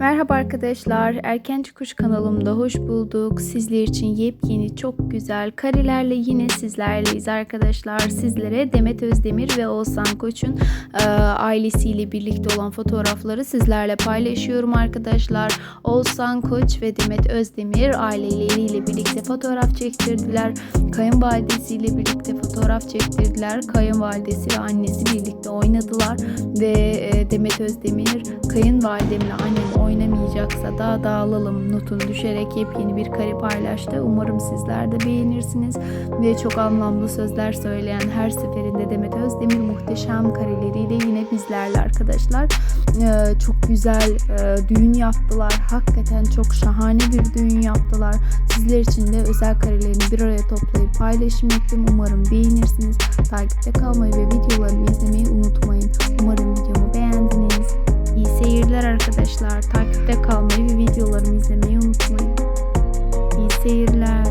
Merhaba arkadaşlar, Erkenci Kuş kanalımda hoş bulduk. Sizler için yepyeni, çok güzel karelerle yine sizlerleyiz arkadaşlar. Sizlere Demet Özdemir ve Oğuzhan Koç'un e, ailesiyle birlikte olan fotoğrafları sizlerle paylaşıyorum arkadaşlar. Oğuzhan Koç ve Demet Özdemir aileleriyle birlikte fotoğraf çektirdiler. Kayınvalidesiyle birlikte fotoğraf çektirdiler. Kayınvalidesi ve annesi birlikte oynadılar ve e, Demet Özdemir kayınvalidemle annem oynamayacaksa da dağılalım notunu düşerek yepyeni bir kare paylaştı. Umarım sizler de beğenirsiniz ve çok anlamlı sözler söyleyen her seferinde Demet Özdemir muhteşem kareleriyle yine bizlerle arkadaşlar. Ee, çok güzel e, düğün yaptılar. Hakikaten çok şahane bir düğün yaptılar. Sizler için de özel karelerini bir araya toplayıp paylaşım ettim. Umarım beğenirsiniz. Takipte kalmayı ve videolarımı arkadaşlar. Takipte kalmayı ve videolarımı izlemeyi unutmayın. İyi seyirler.